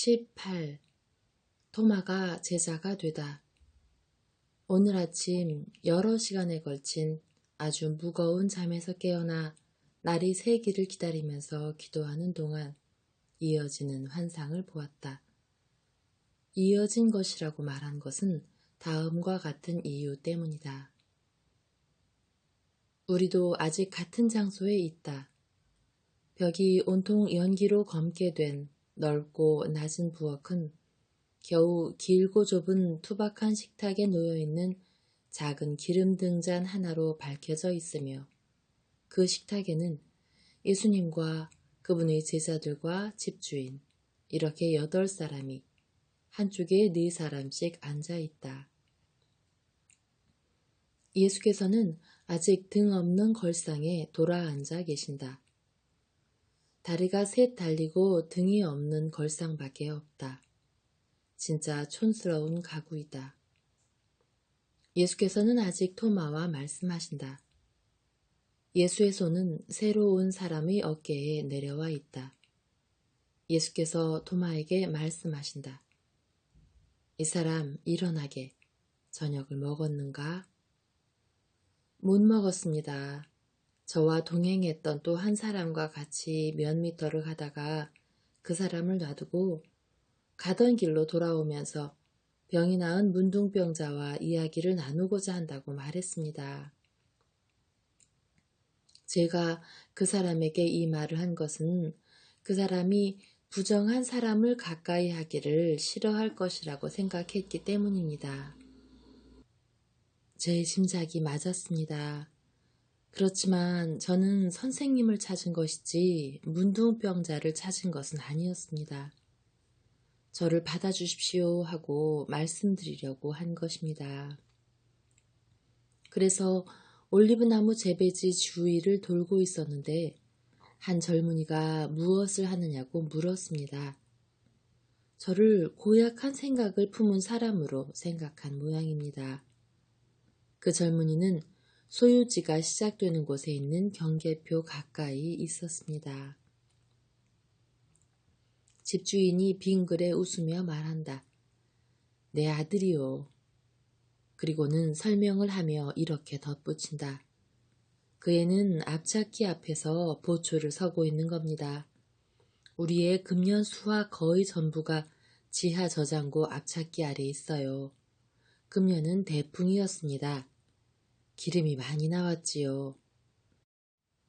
18. 토마가 제자가 되다. 오늘 아침 여러 시간에 걸친 아주 무거운 잠에서 깨어나 날이 새기를 기다리면서 기도하는 동안 이어지는 환상을 보았다. 이어진 것이라고 말한 것은 다음과 같은 이유 때문이다. 우리도 아직 같은 장소에 있다. 벽이 온통 연기로 검게 된 넓고 낮은 부엌은 겨우 길고 좁은 투박한 식탁에 놓여있는 작은 기름 등 잔 하나로 밝혀져 있으며 그 식탁에는 예수님과 그분의 제자들과 집주인 이렇게 여덟 사람이 한쪽에 네 사람씩 앉아 있다. 예수께서는 아직 등 없는 걸상에 돌아 앉아 계신다. 다리가 셋 달리고 등이 없는 걸상밖에 없다. 진짜 촌스러운 가구이다. 예수께서는 아직 토마와 말씀하신다. 예수의 손은 새로운 사람의 어깨에 내려와 있다. 예수께서 토마에게 말씀하신다. 이 사람 일어나게 저녁을 먹었는가? 못 먹었습니다. 저와 동행했던 또 한 사람과 같이 몇 미터를 가다가 그 사람을 놔두고 가던 길로 돌아오면서 병이 나은 문둥병자와 이야기를 나누고자 한다고 말했습니다. 제가 그 사람에게 이 말을 한 것은 그 사람이 부정한 사람을 가까이 하기를 싫어할 것이라고 생각했기 때문입니다. 제 짐작이 맞았습니다. 그렇지만 저는 선생님을 찾은 것이지 문둥병자를 찾은 것은 아니었습니다. 저를 받아주십시오 하고 말씀드리려고 한 것입니다. 그래서 올리브나무 재배지 주위를 돌고 있었는데 한 젊은이가 무엇을 하느냐고 물었습니다. 저를 고약한 생각을 품은 사람으로 생각한 모양입니다. 그 젊은이는 소유지가 시작되는 곳에 있는 경계표 가까이 있었습니다. 집주인이 빙글에 웃으며 말한다. 내 아들이요. 그리고는 설명을 하며 이렇게 덧붙인다. 그 애는 앞차키 앞에서 보초를 서고 있는 겁니다. 우리의 금년 수화 거의 전부가 지하 저장고 앞차키 아래 있어요. 금년은 대풍이었습니다. 기름이 많이 나왔지요.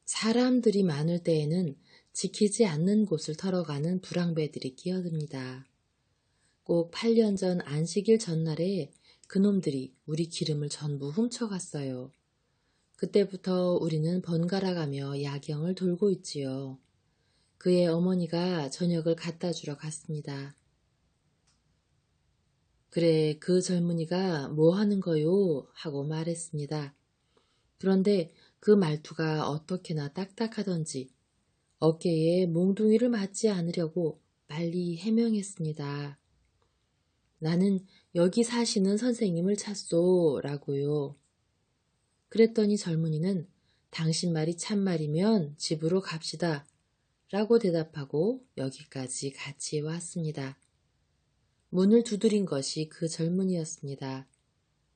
사람들이 많을 때에는 지키지 않는 곳을 털어가는 불황배들이 끼어듭니다. 꼭 8년 전 안식일 전날에 그놈들이 우리 기름을 전부 훔쳐갔어요. 그때부터 우리는 번갈아가며 야경을 돌고 있지요. 그의 어머니가 저녁을 갖다 주러 갔습니다. 그래, 그 젊은이가 뭐 하는 거요? 하고 말했습니다. 그런데 그 말투가 어떻게나 딱딱하던지 어깨에 몽둥이를 맞지 않으려고 빨리 해명했습니다. 나는 여기 사시는 선생님을 찾소 라고요. 그랬더니 젊은이는 당신 말이 참말이면 집으로 갑시다 라고 대답하고 여기까지 같이 왔습니다. 문을 두드린 것이 그 젊은이였습니다.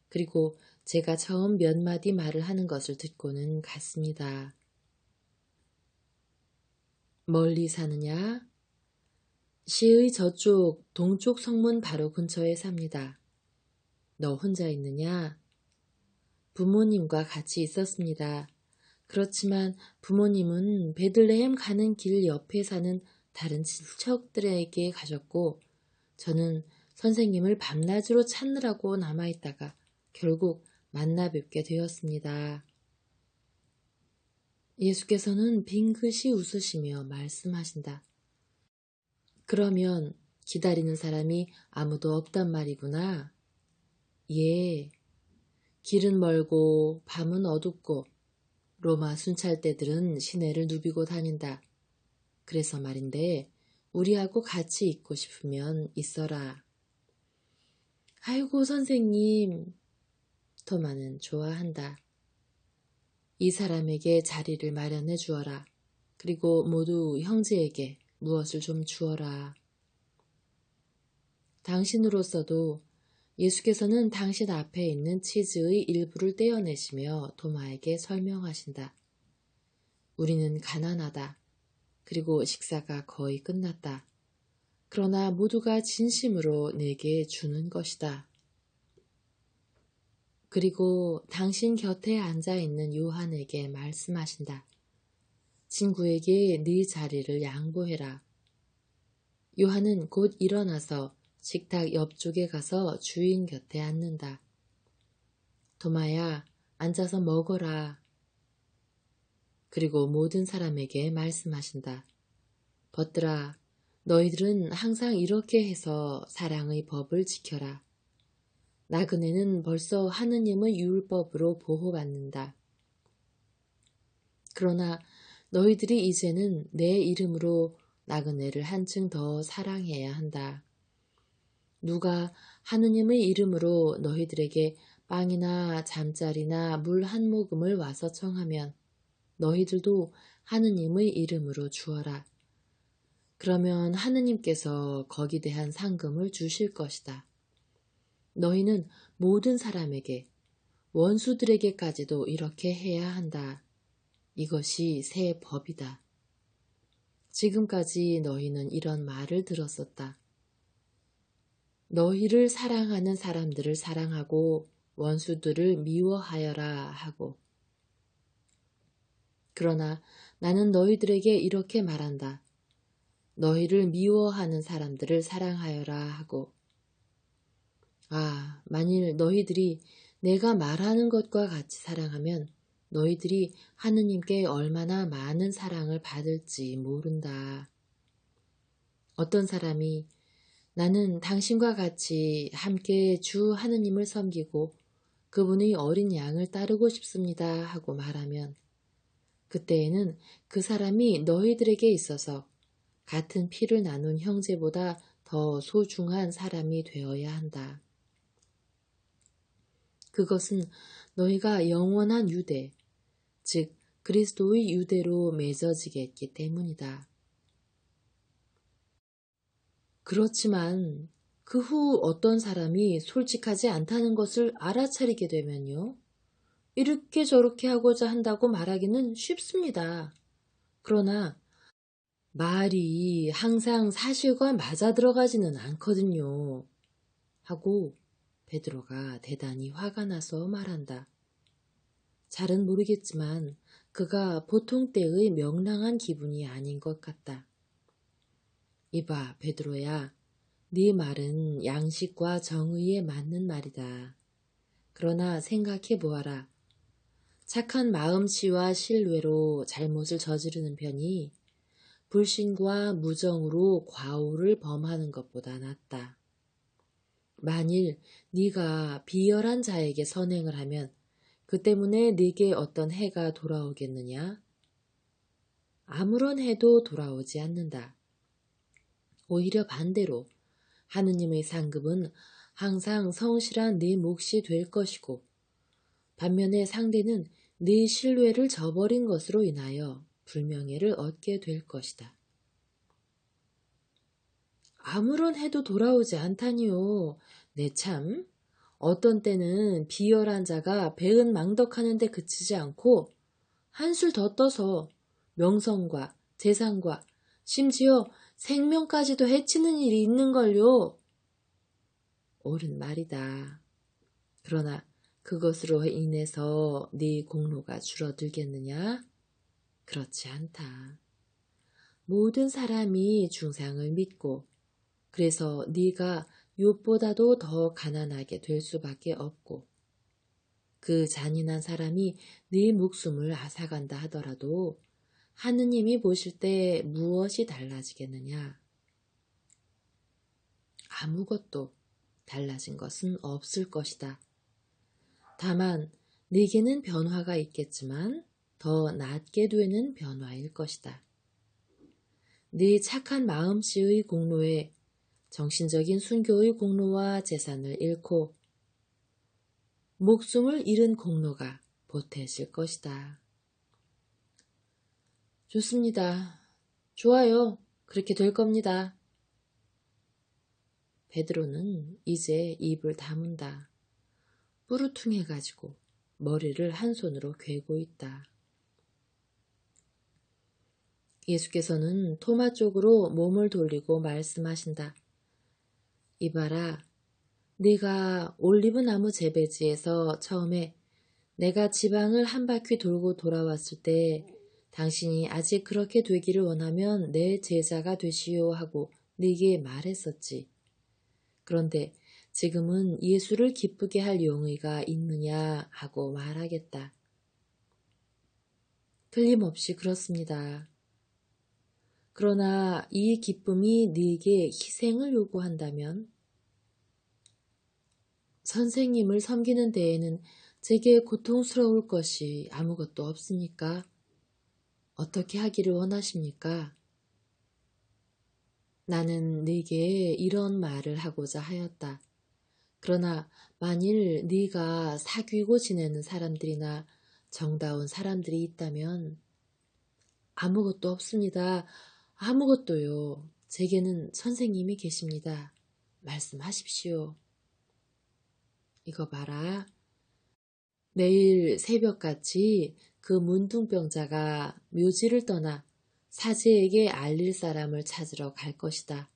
그리고 제가 처음 몇 마디 말을 하는 것을 듣고는 갔습니다. 멀리 사느냐? 시의 저쪽 동쪽 성문 바로 근처에 삽니다. 너 혼자 있느냐? 부모님과 같이 있었습니다. 그렇지만 부모님은 베들레헴 가는 길 옆에 사는 다른 친척들에게 가셨고 저는 선생님을 밤낮으로 찾느라고 남아있다가 결국 만나 뵙게 되었습니다. 예수께서는 빙긋이 웃으시며 말씀하신다. 그러면 기다리는 사람이 아무도 없단 말이구나. 예. 길은 멀고 밤은 어둡고 로마 순찰대들은 시내를 누비고 다닌다. 그래서 말인데 우리하고 같이 있고 싶으면 있어라. 아이고 선생님. 토마는 좋아한다. 이 사람에게 자리를 마련해 주어라. 그리고 모두 형제에게 무엇을 좀 주어라. 당신으로서도 예수께서는 당신 앞에 있는 치즈의 일부를 떼어내시며 도마에게 설명하신다. 우리는 가난하다. 그리고 식사가 거의 끝났다. 그러나 모두가 진심으로 내게 주는 것이다. 그리고 당신 곁에 앉아 있는 요한에게 말씀하신다. 친구에게 네 자리를 양보해라. 요한은 곧 일어나서 식탁 옆쪽에 가서 주인 곁에 앉는다. 도마야, 앉아서 먹어라. 그리고 모든 사람에게 말씀하신다. 벗들아, 너희들은 항상 이렇게 해서 사랑의 법을 지켜라. 나그네는 벌써 하느님의 율법으로 보호받는다. 그러나 너희들이 이제는 내 이름으로 나그네를 한층 더 사랑해야 한다. 누가 하느님의 이름으로 너희들에게 빵이나 잠자리나 물 한 모금을 와서 청하면 너희들도 하느님의 이름으로 주어라. 그러면 하느님께서 거기 대한 상금을 주실 것이다. 너희는 모든 사람에게 원수들에게까지도 이렇게 해야 한다. 이것이 새 법이다. 지금까지 너희는 이런 말을 들었었다. 너희를 사랑하는 사람들을 사랑하고 원수들을 미워하여라 하고. 그러나 나는 너희들에게 이렇게 말한다. 너희를 미워하는 사람들을 사랑하여라 하고. 아, 만일 너희들이 내가 말하는 것과 같이 사랑하면 너희들이 하느님께 얼마나 많은 사랑을 받을지 모른다. 어떤 사람이 나는 당신과 같이 함께 주 하느님을 섬기고 그분의 어린 양을 따르고 싶습니다 하고 말하면 그때에는 그 사람이 너희들에게 있어서 같은 피를 나눈 형제보다 더 소중한 사람이 되어야 한다. 그것은 너희가 영원한 유대, 즉 그리스도의 유대로 맺어지겠기 때문이다. 그렇지만 그 후 어떤 사람이 솔직하지 않다는 것을 알아차리게 되면요. 이렇게 저렇게 하고자 한다고 말하기는 쉽습니다. 그러나 말이 항상 사실과 맞아 들어가지는 않거든요. 하고 베드로가 대단히 화가 나서 말한다. 잘은 모르겠지만 그가 보통 때의 명랑한 기분이 아닌 것 같다. 이봐, 베드로야. 네 말은 양식과 정의에 맞는 말이다. 그러나 생각해 보아라. 착한 마음씨와 신뢰로 잘못을 저지르는 편이 불신과 무정으로 과오를 범하는 것보다 낫다. 만일 네가 비열한 자에게 선행을 하면 그 때문에 네게 어떤 해가 돌아오겠느냐? 아무런 해도 돌아오지 않는다. 오히려 반대로 하느님의 상급은 항상 성실한 네 몫이 될 것이고 반면에 상대는 네 신뢰를 저버린 것으로 인하여 불명예를 얻게 될 것이다. 아무런 해도 돌아오지 않다니요. 내 네, 참. 어떤 때는 비열한 자가 배은 망덕하는데 그치지 않고 한술 더 떠서 명성과 재산과 심지어 생명까지도 해치는 일이 있는걸요. 옳은 말이다. 그러나 그것으로 인해서 네 공로가 줄어들겠느냐? 그렇지 않다. 모든 사람이 중상을 믿고 그래서 네가 욥보다도 더 가난하게 될 수밖에 없고 그 잔인한 사람이 네 목숨을 앗아간다 하더라도 하느님이 보실 때 무엇이 달라지겠느냐? 아무것도 달라진 것은 없을 것이다. 다만 네게는 변화가 있겠지만 더 낫게 되는 변화일 것이다. 네 착한 마음씨의 공로에 정신적인 순교의 공로와 재산을 잃고 목숨을 잃은 공로가 보태질 것이다. 좋습니다. 좋아요. 그렇게 될 겁니다. 베드로는 이제 입을 다문다. 뿌르퉁해가지고 머리를 한 손으로 괴고 있다. 예수께서는 토마 쪽으로 몸을 돌리고 말씀하신다. 이봐라, 네가 올리브나무 재배지에서 처음에 내가 지방을 한 바퀴 돌고 돌아왔을 때 당신이 아직 그렇게 되기를 원하면 내 제자가 되시오 하고 네게 말했었지. 그런데 지금은 예수를 기쁘게 할 용의가 있느냐 하고 말하겠다. 틀림없이 그렇습니다. 그러나 이 기쁨이 네게 희생을 요구한다면 선생님을 섬기는 데에는 제게 고통스러울 것이 아무것도 없습니까? 어떻게 하기를 원하십니까? 나는 네게 이런 말을 하고자 하였다. 그러나 만일 네가 사귀고 지내는 사람들이나 정다운 사람들이 있다면 아무것도 없습니다. 아무것도요. 제게는 선생님이 계십니다. 말씀하십시오. 이거 봐라. 내일 새벽같이 그 문둥병자가 묘지를 떠나 사제에게 알릴 사람을 찾으러 갈 것이다.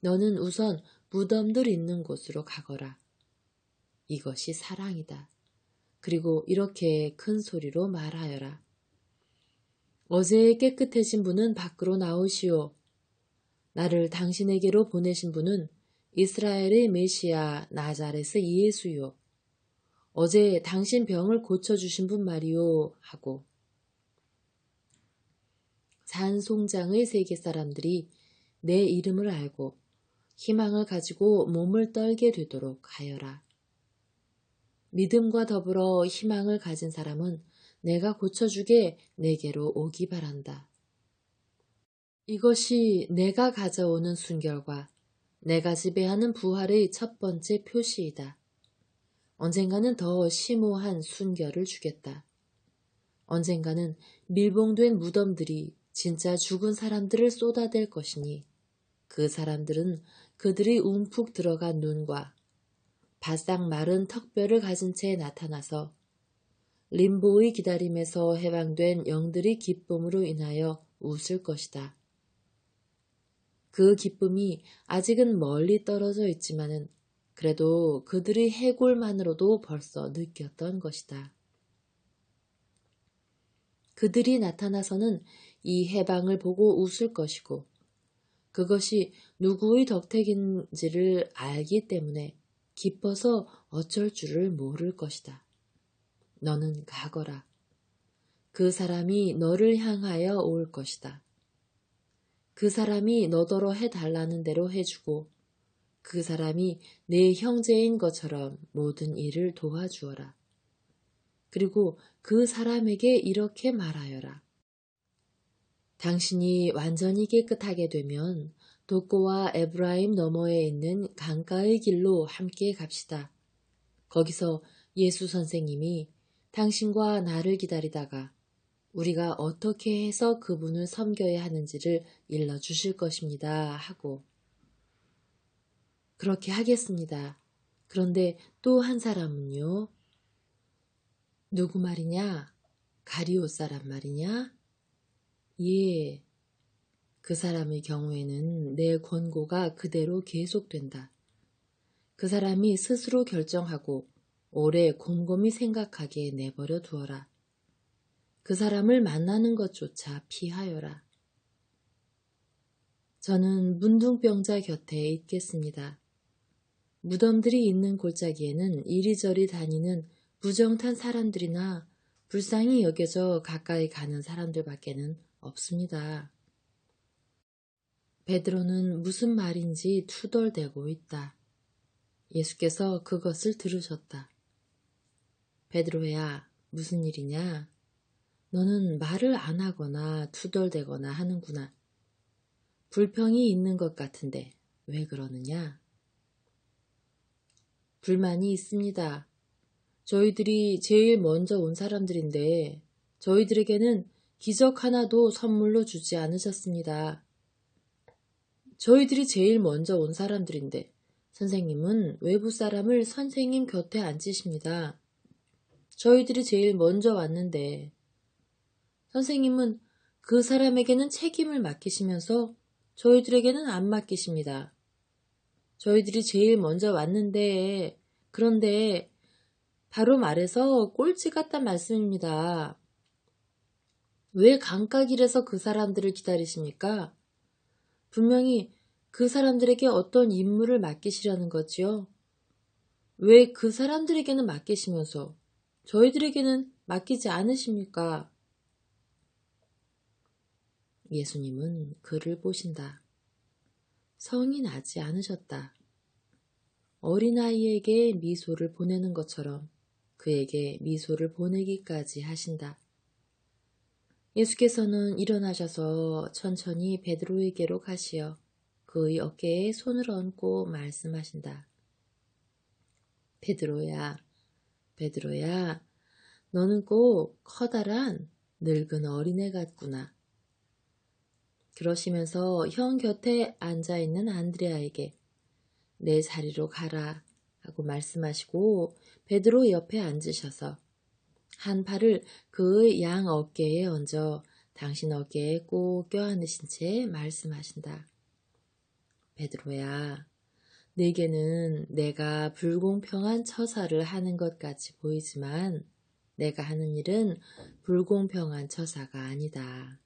너는 우선 무덤들 있는 곳으로 가거라. 이것이 사랑이다. 그리고 이렇게 큰 소리로 말하여라. 어제 깨끗해진 분은 밖으로 나오시오. 나를 당신에게로 보내신 분은 이스라엘의 메시아 나자레스 예수요. 어제 당신 병을 고쳐주신 분 말이오. 하고 산송장의 세계 사람들이 내 이름을 알고 희망을 가지고 몸을 떨게 되도록 하여라. 믿음과 더불어 희망을 가진 사람은 내가 고쳐주게 내게로 오기 바란다. 이것이 내가 가져오는 순결과 내가 지배하는 부활의 첫 번째 표시이다. 언젠가는 더 심오한 순결을 주겠다. 언젠가는 밀봉된 무덤들이 진짜 죽은 사람들을 쏟아댈 것이니 그 사람들은 그들이 움푹 들어간 눈과 바싹 마른 턱뼈를 가진 채 나타나서 림보의 기다림에서 해방된 영들의 기쁨으로 인하여 웃을 것이다. 그 기쁨이 아직은 멀리 떨어져 있지만은 그래도 그들의 해골만으로도 벌써 느꼈던 것이다. 그들이 나타나서는 이 해방을 보고 웃을 것이고 그것이 누구의 덕택인지를 알기 때문에 기뻐서 어쩔 줄을 모를 것이다. 너는 가거라. 그 사람이 너를 향하여 올 것이다. 그 사람이 너더러 해달라는 대로 해주고 그 사람이 내 형제인 것처럼 모든 일을 도와주어라. 그리고 그 사람에게 이렇게 말하여라. 당신이 완전히 깨끗하게 되면 도코와 에브라임 너머에 있는 강가의 길로 함께 갑시다. 거기서 예수 선생님이 당신과 나를 기다리다가 우리가 어떻게 해서 그분을 섬겨야 하는지를 일러 주실 것입니다. 하고 그렇게 하겠습니다. 그런데 또 한 사람은요. 누구 말이냐? 가리오 사람 말이냐? 예. 그 사람의 경우에는 내 권고가 그대로 계속된다. 그 사람이 스스로 결정하고 오래 곰곰이 생각하게 내버려 두어라. 그 사람을 만나는 것조차 피하여라. 저는 문둥병자 곁에 있겠습니다. 무덤들이 있는 골짜기에는 이리저리 다니는 부정탄 사람들이나 불쌍히 여겨져 가까이 가는 사람들밖에는 없습니다. 베드로는 무슨 말인지 투덜대고 있다. 예수께서 그것을 들으셨다. 베드로야, 무슨 일이냐? 너는 말을 안 하거나 투덜대거나 하는구나. 불평이 있는 것 같은데 왜 그러느냐? 불만이 있습니다. 저희들이 제일 먼저 온 사람들인데 저희들에게는 기적 하나도 선물로 주지 않으셨습니다. 저희들이 제일 먼저 온 사람들인데 선생님은 외부 사람을 선생님 곁에 앉히십니다. 저희들이 제일 먼저 왔는데 선생님은 그 사람에게는 책임을 맡기시면서 저희들에게는 안 맡기십니다. 저희들이 제일 먼저 왔는데 그런데 바로 말해서 꼴찌 같단 말씀입니다. 왜 강가길에서 그 사람들을 기다리십니까? 분명히 그 사람들에게 어떤 임무를 맡기시려는 거지요. 왜 그 사람들에게는 맡기시면서 저희들에게는 맡기지 않으십니까? 예수님은 그를 보신다. 성이 나지 않으셨다. 어린아이에게 미소를 보내는 것처럼 그에게 미소를 보내기까지 하신다. 예수께서는 일어나셔서 천천히 베드로에게로 가시어 그의 어깨에 손을 얹고 말씀하신다. 베드로야, 베드로야, 너는 꼭 커다란 늙은 어린애 같구나. 그러시면서 형 곁에 앉아 있는 안드레아에게 내 자리로 가라 하고 말씀하시고 베드로 옆에 앉으셔서 한 팔을 그의 양 어깨에 얹어 당신 어깨에 꼭 껴안으신 채 말씀하신다. 베드로야, 내게는 내가 불공평한 처사를 하는 것 같이 보이지만 내가 하는 일은 불공평한 처사가 아니다.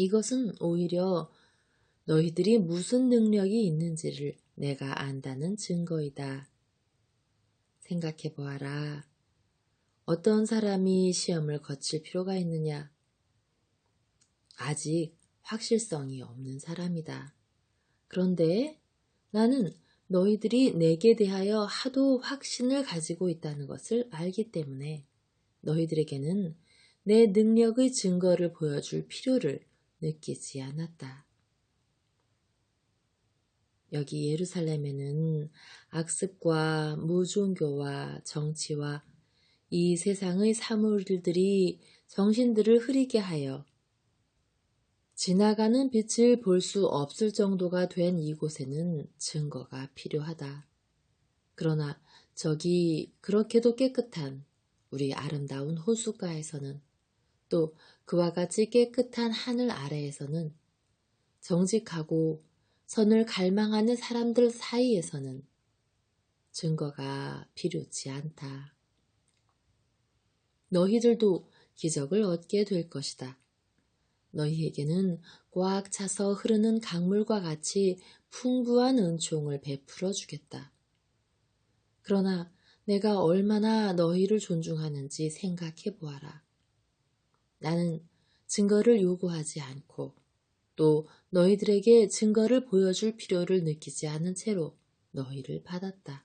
이것은 오히려 너희들이 무슨 능력이 있는지를 내가 안다는 증거이다. 생각해 보아라. 어떤 사람이 시험을 거칠 필요가 있느냐? 아직 확실성이 없는 사람이다. 그런데 나는 너희들이 내게 대하여 하도 확신을 가지고 있다는 것을 알기 때문에 너희들에게는 내 능력의 증거를 보여줄 필요를 느끼지 않았다. 여기 예루살렘에는 악습과 무종교와 정치와 이 세상의 사물들이 정신들을 흐리게 하여 지나가는 빛을 볼 수 없을 정도가 된 이곳에는 증거가 필요하다. 그러나 저기 그렇게도 깨끗한 우리 아름다운 호숫가에서는 또 그와 같이 깨끗한 하늘 아래에서는 정직하고 선을 갈망하는 사람들 사이에서는 증거가 필요치 않다. 너희들도 기적을 얻게 될 것이다. 너희에게는 꽉 차서 흐르는 강물과 같이 풍부한 은총을 베풀어 주겠다. 그러나 내가 얼마나 너희를 존중하는지 생각해 보아라. 나는 증거를 요구하지 않고 또 너희들에게 증거를 보여줄 필요를 느끼지 않은 채로 너희를 받았다.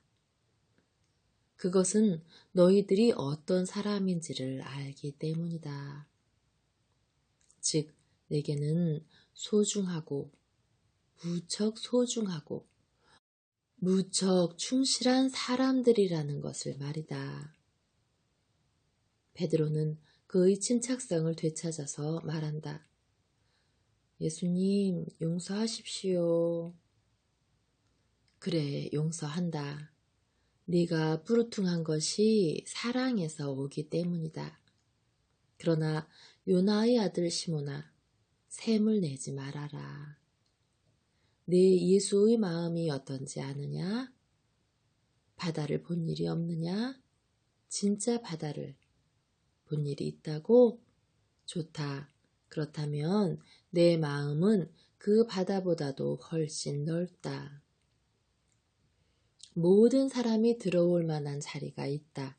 그것은 너희들이 어떤 사람인지를 알기 때문이다. 즉, 내게는 소중하고, 무척 소중하고, 무척 충실한 사람들이라는 것을 말이다. 베드로는 그의 침착성을 되찾아서 말한다. 예수님, 용서하십시오. 그래, 용서한다. 네가 뿌르퉁한 것이 사랑에서 오기 때문이다. 그러나 요나의 아들 시모나, 샘을 내지 말아라. 네 예수의 마음이 어떤지 아느냐? 바다를 본 일이 없느냐? 진짜 바다를 본 일이 있다고? 좋다. 그렇다면 내 마음은 그 바다보다도 훨씬 넓다. 모든 사람이 들어올 만한 자리가 있다.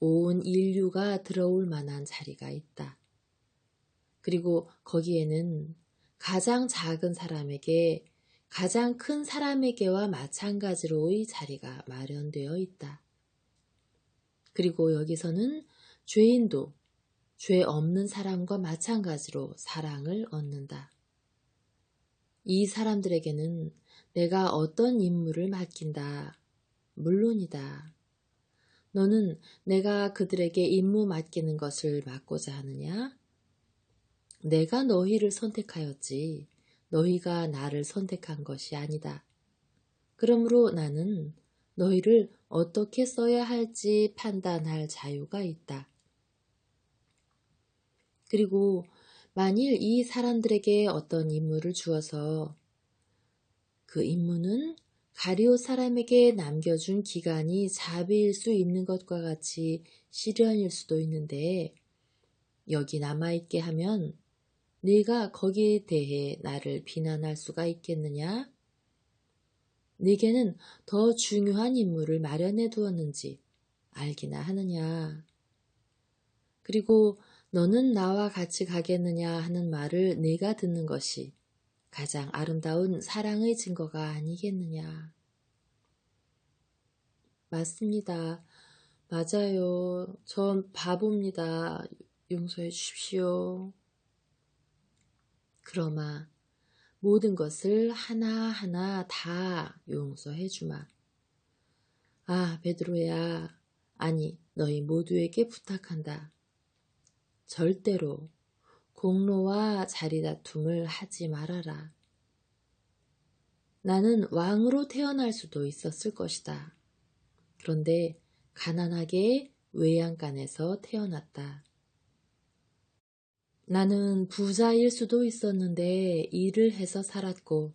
온 인류가 들어올 만한 자리가 있다. 그리고 거기에는 가장 작은 사람에게 가장 큰 사람에게와 마찬가지로의 자리가 마련되어 있다. 그리고 여기서는 죄인도 죄 없는 사람과 마찬가지로 사랑을 얻는다. 이 사람들에게는 내가 어떤 임무를 맡긴다. 물론이다. 너는 내가 그들에게 임무 맡기는 것을 맡고자 하느냐? 내가 너희를 선택하였지. 너희가 나를 선택한 것이 아니다. 그러므로 나는 너희를 어떻게 써야 할지 판단할 자유가 있다. 그리고 만일 이 사람들에게 어떤 임무를 주어서 그 임무는 가리오 사람에게 남겨준 기간이 자비일 수 있는 것과 같이 시련일 수도 있는데 여기 남아있게 하면 네가 거기에 대해 나를 비난할 수가 있겠느냐? 네게는 더 중요한 인물을 마련해 두었는지 알기나 하느냐. 그리고 너는 나와 같이 가겠느냐 하는 말을 내가 듣는 것이 가장 아름다운 사랑의 증거가 아니겠느냐. 맞습니다. 맞아요. 전 바보입니다. 용서해 주십시오. 그러마 모든 것을 하나하나 다 용서해 주마. 아, 베드로야. 아니, 너희 모두에게 부탁한다. 절대로 공로와 자리다툼을 하지 말아라. 나는 왕으로 태어날 수도 있었을 것이다. 그런데 가난하게 외양간에서 태어났다. 나는 부자일 수도 있었는데 일을 해서 살았고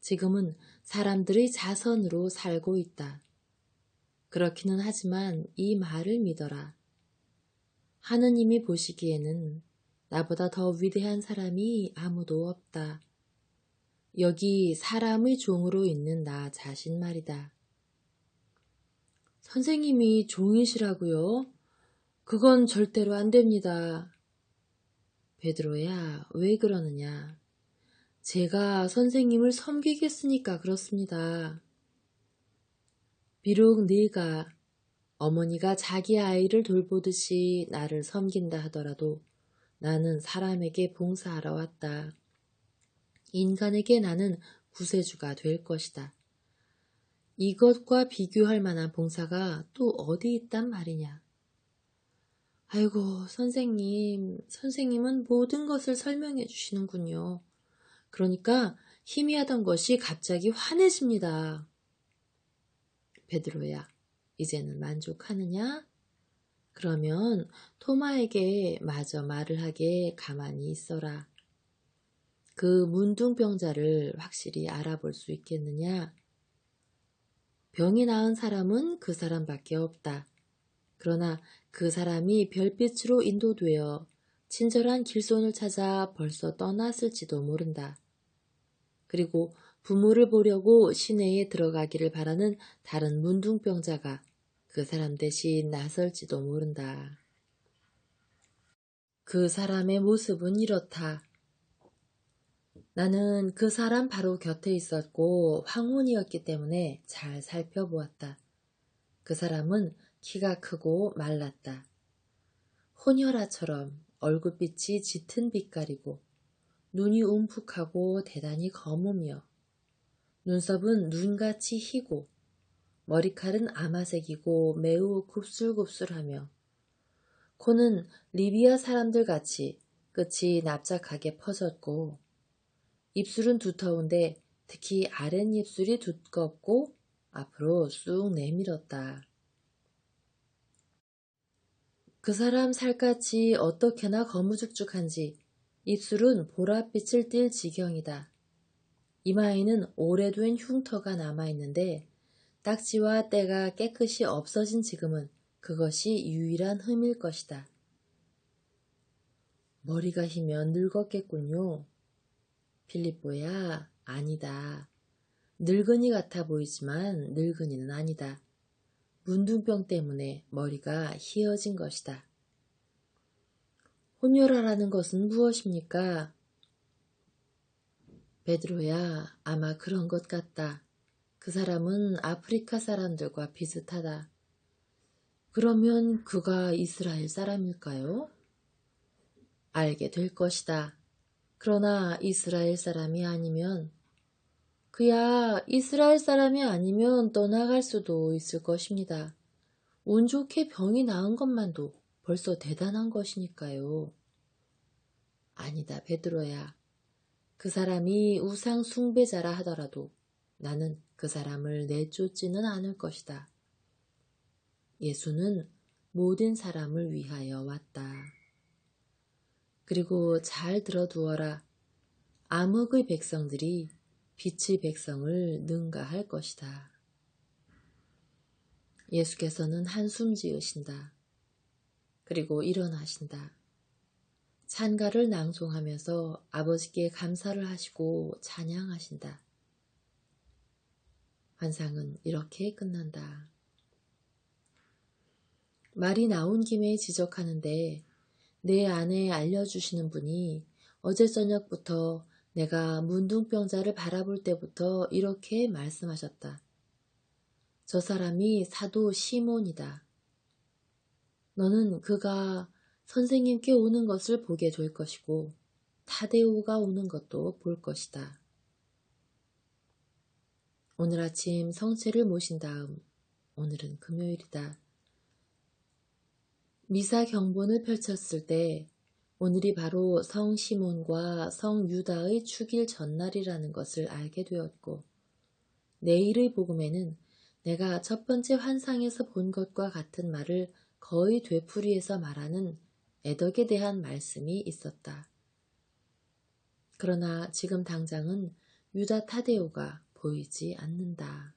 지금은 사람들의 자선으로 살고 있다. 그렇기는 하지만 이 말을 믿어라. 하느님이 보시기에는 나보다 더 위대한 사람이 아무도 없다. 여기 사람의 종으로 있는 나 자신 말이다. 선생님이 종이시라고요? 그건 절대로 안 됩니다. 베드로야, 왜 그러느냐? 제가 선생님을 섬기겠으니까 그렇습니다. 비록 네가 어머니가 자기 아이를 돌보듯이 나를 섬긴다 하더라도 나는 사람에게 봉사하러 왔다. 인간에게 나는 구세주가 될 것이다. 이것과 비교할 만한 봉사가 또 어디 있단 말이냐. 아이고, 선생님, 선생님은 모든 것을 설명해 주시는군요. 그러니까 희미하던 것이 갑자기 환해집니다. 베드로야, 이제는 만족하느냐? 그러면 토마에게 마저 말을 하게 가만히 있어라. 그 문둥병자를 확실히 알아볼 수 있겠느냐? 병이 나은 사람은 그 사람밖에 없다. 그러나 그 사람이 별빛으로 인도되어 친절한 길손을 찾아 벌써 떠났을지도 모른다. 그리고 부모를 보려고 시내에 들어가기를 바라는 다른 문둥병자가 그 사람 대신 나설지도 모른다. 그 사람의 모습은 이렇다. 나는 그 사람 바로 곁에 있었고 황혼이었기 때문에 잘 살펴보았다. 그 사람은 키가 크고 말랐다. 혼혈아처럼 얼굴빛이 짙은 빛깔이고 눈이 움푹하고 대단히 검으며 눈썹은 눈같이 희고 머리칼은 아마색이고 매우 굽술굽술하며 코는 리비아 사람들 같이 끝이 납작하게 퍼졌고 입술은 두터운데 특히 아랫입술이 두껍고 앞으로 쑥 내밀었다. 그 사람 살갗이 어떻게나 거무죽죽한지 입술은 보랏빛을 띨 지경이다. 이마에는 오래된 흉터가 남아있는데 딱지와 때가 깨끗이 없어진 지금은 그것이 유일한 흠일 것이다. 머리가 희면 늙었겠군요. 필리뽀야, 아니다. 늙은이 같아 보이지만 늙은이는 아니다. 문둥병 때문에 머리가 휘어진 것이다. 혼혈아라는 것은 무엇입니까? 베드로야, 아마 그런 것 같다. 그 사람은 아프리카 사람들과 비슷하다. 그러면 그가 이스라엘 사람일까요? 알게 될 것이다. 그러나 이스라엘 사람이 아니면 그야 이스라엘 사람이 아니면 떠나갈 수도 있을 것입니다. 운 좋게 병이 나은 것만도 벌써 대단한 것이니까요. 아니다, 베드로야. 그 사람이 우상 숭배자라 하더라도 나는 그 사람을 내쫓지는 않을 것이다. 예수는 모든 사람을 위하여 왔다. 그리고 잘 들어두어라. 암흑의 백성들이 빛의 백성을 능가할 것이다. 예수께서는 한숨 지으신다. 그리고 일어나신다. 찬가를 낭송하면서 아버지께 감사를 하시고 찬양하신다. 환상은 이렇게 끝난다. 말이 나온 김에 지적하는데 내 안에 알려주시는 분이 어제 저녁부터 내가 문둥병자를 바라볼 때부터 이렇게 말씀하셨다. 저 사람이 사도 시몬이다. 너는 그가 선생님께 오는 것을 보게 될 것이고 타데오가 오는 것도 볼 것이다. 오늘 아침 성체를 모신 다음 오늘은 금요일이다. 미사 경본을 펼쳤을 때 오늘이 바로 성 시몬과 성 유다의 축일 전날이라는 것을 알게 되었고 내일의 복음에는 내가 첫 번째 환상에서 본 것과 같은 말을 거의 되풀이해서 말하는 애덕에 대한 말씀이 있었다. 그러나 지금 당장은 유다 타데오가 보이지 않는다.